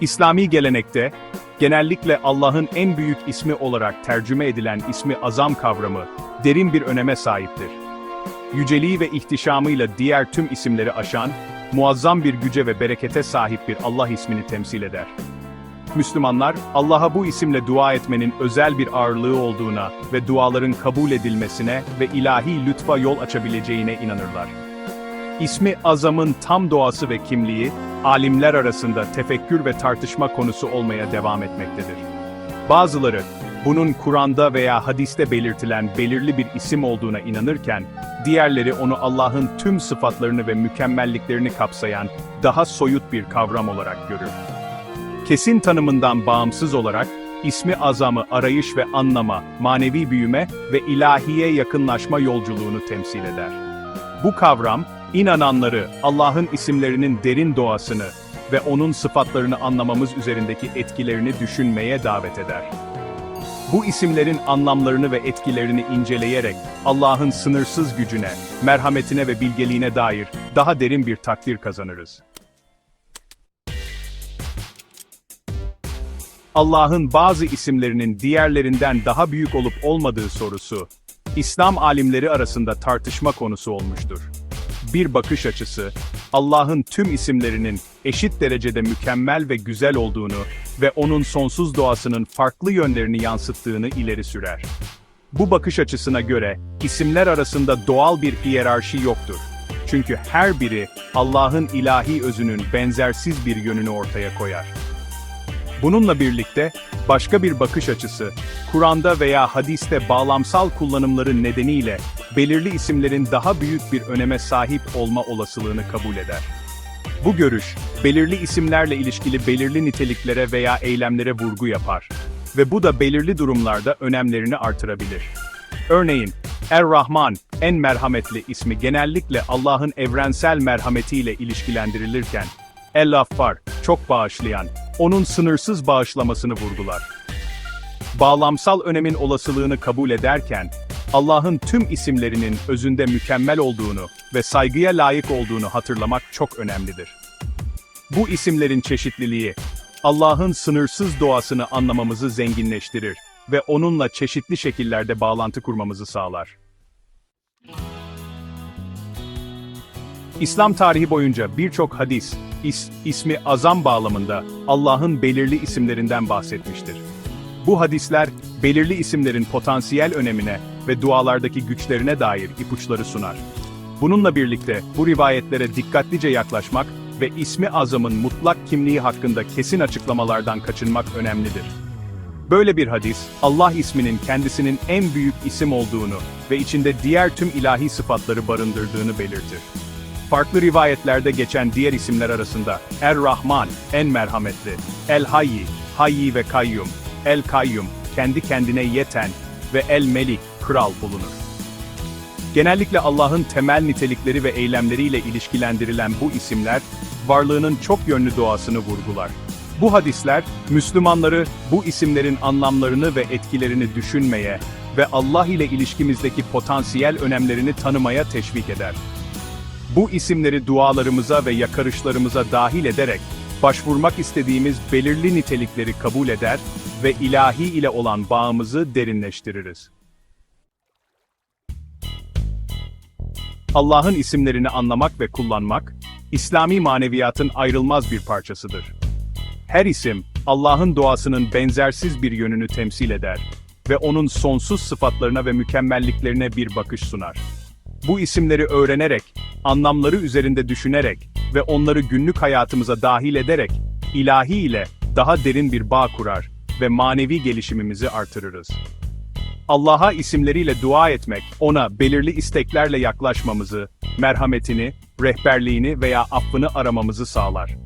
İslami gelenekte, genellikle Allah'ın en büyük ismi olarak tercüme edilen ismi azam kavramı, derin bir öneme sahiptir. Yüceliği ve ihtişamıyla diğer tüm isimleri aşan, muazzam bir güce ve berekete sahip bir Allah ismini temsil eder. Müslümanlar, Allah'a bu isimle dua etmenin özel bir ağırlığı olduğuna ve duaların kabul edilmesine ve ilahi lütfa yol açabileceğine inanırlar. İsmi Azam'ın tam doğası ve kimliği, alimler arasında tefekkür ve tartışma konusu olmaya devam etmektedir. Bazıları, bunun Kur'an'da veya hadiste belirtilen belirli bir isim olduğuna inanırken, diğerleri onu Allah'ın tüm sıfatlarını ve mükemmelliklerini kapsayan daha soyut bir kavram olarak görür. Kesin tanımından bağımsız olarak, ismi azamı arayış ve anlama, manevi büyüme ve ilahiye yakınlaşma yolculuğunu temsil eder. Bu kavram, inananları Allah'ın isimlerinin derin doğasını ve onun sıfatlarını anlamamız üzerindeki etkilerini düşünmeye davet eder. Bu isimlerin anlamlarını ve etkilerini inceleyerek Allah'ın sınırsız gücüne, merhametine ve bilgeliğine dair daha derin bir takdir kazanırız. Allah'ın bazı isimlerinin diğerlerinden daha büyük olup olmadığı sorusu, İslam alimleri arasında tartışma konusu olmuştur. Bir bakış açısı, Allah'ın tüm isimlerinin eşit derecede mükemmel ve güzel olduğunu ve onun sonsuz doğasının farklı yönlerini yansıttığını ileri sürer. Bu bakış açısına göre, isimler arasında doğal bir hiyerarşi yoktur. Çünkü her biri, Allah'ın ilahi özünün benzersiz bir yönünü ortaya koyar. Bununla birlikte, başka bir bakış açısı, Kur'an'da veya hadiste bağlamsal kullanımları nedeniyle, belirli isimlerin daha büyük bir öneme sahip olma olasılığını kabul eder. Bu görüş, belirli isimlerle ilişkili belirli niteliklere veya eylemlere vurgu yapar. Ve bu da belirli durumlarda önemlerini artırabilir. Örneğin, Er-Rahman, en merhametli ismi genellikle Allah'ın evrensel merhametiyle ilişkilendirilirken, El-Affar, çok bağışlayan, onun sınırsız bağışlamasını vurgular. Bağlamsal önemin olasılığını kabul ederken, Allah'ın tüm isimlerinin özünde mükemmel olduğunu ve saygıya layık olduğunu hatırlamak çok önemlidir. Bu isimlerin çeşitliliği, Allah'ın sınırsız doğasını anlamamızı zenginleştirir ve onunla çeşitli şekillerde bağlantı kurmamızı sağlar. İslam tarihi boyunca birçok hadis, is, ismi azam bağlamında Allah'ın belirli isimlerinden bahsetmiştir. Bu hadisler, belirli isimlerin potansiyel önemine ve dualardaki güçlerine dair ipuçları sunar. Bununla birlikte bu rivayetlere dikkatlice yaklaşmak ve ismi azamın mutlak kimliği hakkında kesin açıklamalardan kaçınmak önemlidir. Böyle bir hadis, Allah isminin kendisinin en büyük isim olduğunu ve içinde diğer tüm ilahi sıfatları barındırdığını belirtir. Farklı rivayetlerde geçen diğer isimler arasında Er-Rahman, en merhametli, El-Hayyi, Hayyi ve Kayyum, El-Kayyum, kendi kendine yeten ve El-Melik, kral bulunur. Genellikle Allah'ın temel nitelikleri ve eylemleriyle ilişkilendirilen bu isimler, varlığının çok yönlü doğasını vurgular. Bu hadisler, Müslümanları bu isimlerin anlamlarını ve etkilerini düşünmeye ve Allah ile ilişkimizdeki potansiyel önemlerini tanımaya teşvik eder. Bu isimleri dualarımıza ve yakarışlarımıza dahil ederek, başvurmak istediğimiz belirli nitelikleri kabul eder ve ilahi ile olan bağımızı derinleştiririz. Allah'ın isimlerini anlamak ve kullanmak, İslami maneviyatın ayrılmaz bir parçasıdır. Her isim, Allah'ın doğasının benzersiz bir yönünü temsil eder ve onun sonsuz sıfatlarına ve mükemmelliklerine bir bakış sunar. Bu isimleri öğrenerek, anlamları üzerinde düşünerek ve onları günlük hayatımıza dahil ederek, ilahi ile daha derin bir bağ kurar ve manevi gelişimimizi artırırız. Allah'a isimleriyle dua etmek, ona belirli isteklerle yaklaşmamızı, merhametini, rehberliğini veya affını aramamızı sağlar.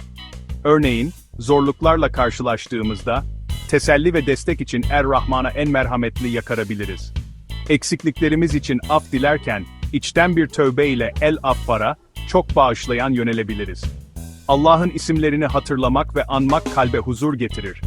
Örneğin, zorluklarla karşılaştığımızda, teselli ve destek için Er-Rahman'a en merhametli yakarabiliriz. Eksikliklerimiz için af dilerken, içten bir tövbe ile El-Affar'a, çok bağışlayan yönelebiliriz. Allah'ın isimlerini hatırlamak ve anmak kalbe huzur getirir.